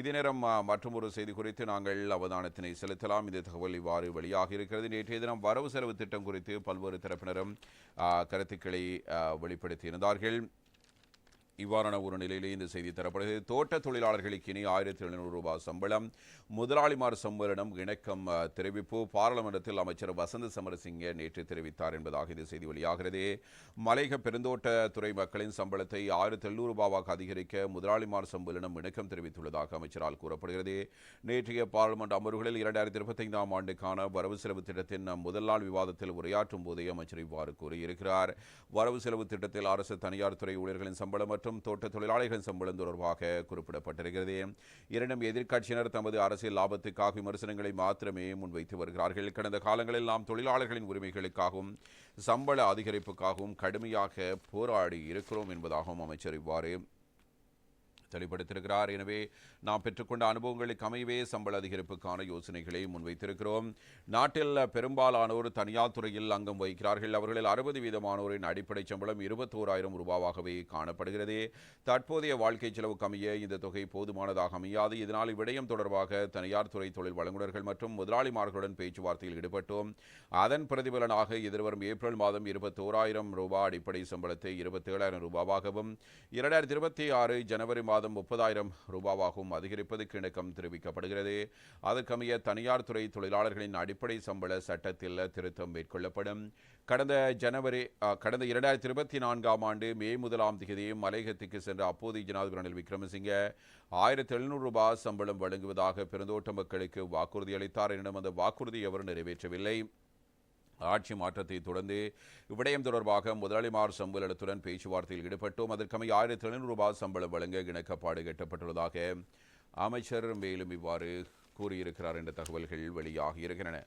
இதே நேரம் மற்றொரு செய்தி குறித்து நாங்கள் அவதானத்தினை செலுத்தலாம். இந்த தகவல் இவ்வாறு வெளியாக இருக்கிறது. நேற்றைய தினம் வரவு செலவு திட்டம் குறித்து பல்வேறு தரப்பினரும் கருத்துக்களை வெளிப்படுத்தியிருந்தார்கள். இவ்வாறான ஒரு நிலையிலே இந்த செய்தி தரப்படுகிறது. தோட்ட தொழிலாளர்களுக்கு இனி ஆயிரத்தி எழுநூறு ரூபாய் சம்பளம். முதலாளிமார் சம்பளம் இணக்கம் தெரிவிப்பு. பாராளுமன்றத்தில் அமைச்சர் வசந்த சமரசிங்க நேற்று தெரிவித்தார் என்பதாக இந்த செய்தி வெளியாகிறது. மலையக பெருந்தோட்ட துறை மக்களின் சம்பளத்தை ஆயிரத்தி எழுநூறு ரூபாவாக அதிகரிக்க முதலாளிமார் சம்பளம் இணக்கம் தெரிவித்துள்ளதாக அமைச்சரால் கூறப்படுகிறது. நேற்றைய பாராளுமன்ற அமர்வுகளில் இரண்டாயிரத்தி இருபத்தைந்தாம் ஆண்டுக்கான வரவு செலவு திட்டத்தின் முதல் நாள் விவாதத்தில் உரையாற்றும் போதே அமைச்சர் இவ்வாறு கூறியிருக்கிறார். வரவு செலவு திட்டத்தில் அரசு தனியார் துறை ஊழியர்களின் சம்பளம் மற்றும் தோட்ட தொழிலாளர்களின் சம்பளம் தொடர்பாக குறிப்பிடப்பட்டிருக்கிறது. இரண்டும் எதிர்க்கட்சியினர் தமது அரசியல் லாபத்துக்காக விமர்சனங்களை மாத்திரமே முன்வைத்து வருகிறார்கள். கடந்த காலங்களில் நாம் தொழிலாளர்களின் உரிமைகளுக்காகவும் சம்பள அதிகரிப்புக்காகவும் கடுமையாக போராடி இருக்கிறோம் என்பதாகவும் அமைச்சர் இவ்வாறு தெளிவுபடுத்தியிருக்கிறார். எனவே நாம் பெற்றுக்கொண்ட அனுபவங்களுக்கு அமைவே சம்பள அதிகரிப்புக்கான யோசனைகளை முன்வைத்திருக்கிறோம். நாட்டில் பெரும்பாலானோர் தனியார் துறையில் அங்கம் வகிக்கிறார்கள். அவர்களில் அறுபது வீதமானோரின் அடிப்படை சம்பளம் இருபத்தோராயிரம் ரூபாவாகவே காணப்படுகிறது. தற்போதைய வாழ்க்கை செலவுக்கு அமைய இந்த தொகை போதுமானதாக அமையாது. இதனால் இவ்விடயம் தொடர்பாக தனியார் துறை தொழில் வழங்குநர்கள் மற்றும் முதலாளிமார்களுடன் பேச்சுவார்த்தையில் ஈடுபட்டோம். அதன் பிரதிபலனாக எதிர்வரும் ஏப்ரல் மாதம் இருபத்தோராயிரம் ரூபாய் அடிப்படை சம்பளத்தை இருபத்தேழாயிரம் ரூபாவாகவும் இரண்டாயிரத்தி இருபத்தி ஆறு ஜனவரி மாதம் முப்பதாயிரம் ரூபாவாகவும் அதிகரிப்பதற்கு இணக்கம் தெரிவிக்கப்படுகிறது. அதற்கமைய தனியார் துறை தொழிலாளர்களின் அடிப்படை சம்பள சட்டத்தில் திருத்தம் மேற்கொள்ளப்படும். கடந்த ஜனவரி கடந்த இரண்டாயிரத்தி இருபத்தி நான்காம் ஆண்டு மே முதலாம் தேதி மலையகத்துக்கு சென்ற அப்போதைய ஜனாதிபதி ரணில் விக்ரமசிங்க ஆயிரத்தி எழுநூறு ரூபாய் சம்பளம் வழங்குவதாக பெருந்தோட்ட மக்களுக்கு வாக்குறுதி அளித்தார் எனினும் அந்த வாக்குறுதி அவர் நிறைவேற்றவில்லை. ஆட்சி மாற்றத்தை தொடர்ந்து இவ்விடயம் தொடர்பாக முதலாளிமார் சம்பளத்துடன் பேச்சுவார்த்தையில் ஈடுபட்டோம். அதற்கமைய ஆயிரத்தி எழுநூறு ரூபாய் சம்பளம் வழங்க இணக்கப்பாடு எட்டப்பட்டுள்ளதாக அமைச்சர் மேலும் இவ்வாறு கூறியிருக்கிறார் என்ற தகவல்கள் வெளியாகி இருக்கின்றன